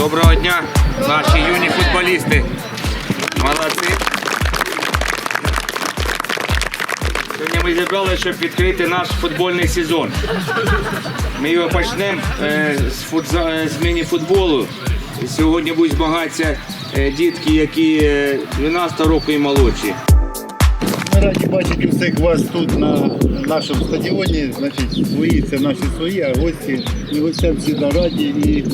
Доброго дня, наші юні футболісти. Молодці. Сьогодні ми зібрали, щоб відкрити наш футбольний сезон. Ми його почнемо е, е, з міні-футболу. Сьогодні будуть змагатися е, дітки, які е, 12 року і молодші. Раді бачити всіх вас тут на нашому стадіоні. Значить, свої це наші свої, а гості ми гостям всі на раді. І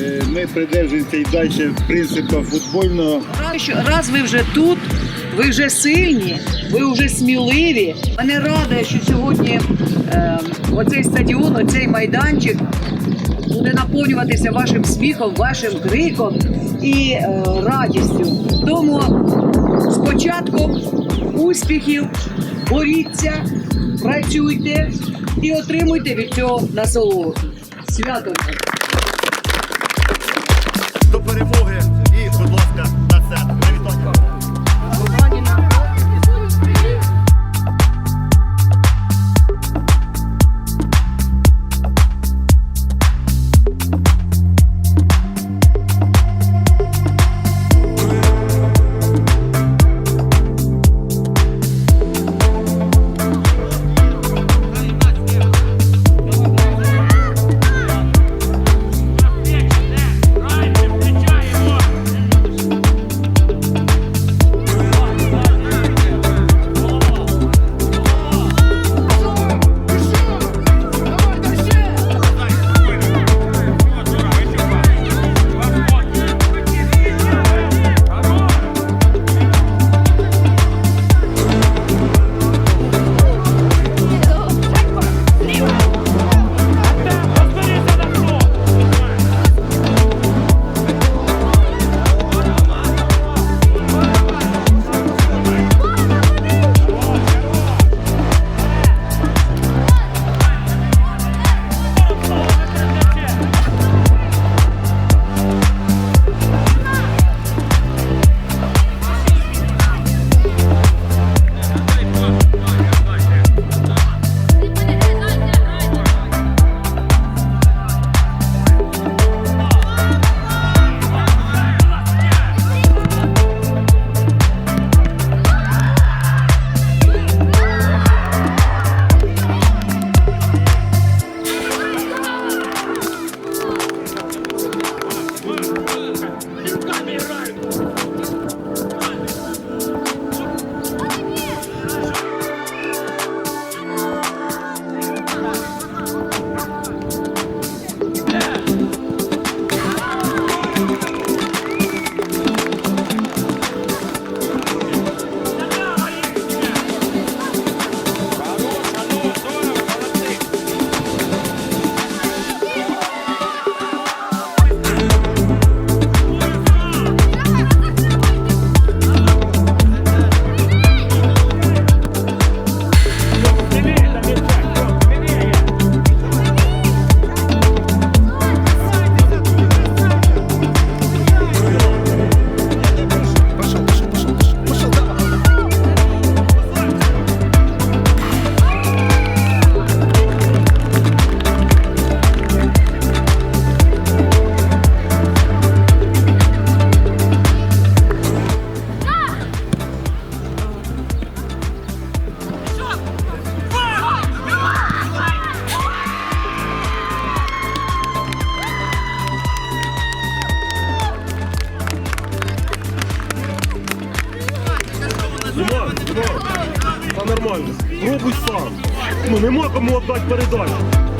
е, ми придержуємося і далі принципу футбольного. Раз, Раз ви вже тут, ви вже сильні, ви вже сміливі. Мене радує, що сьогодні е, оцей стадіон, оцей майданчик буде наповнюватися вашим сміхом, вашим криком і е, радістю. Тому спочатку успіхів, боріться, працюйте і отримуйте від цього насолоду. Свято! до перемоги нормально. Пробуй сам. Ну нема кому віддати передачу.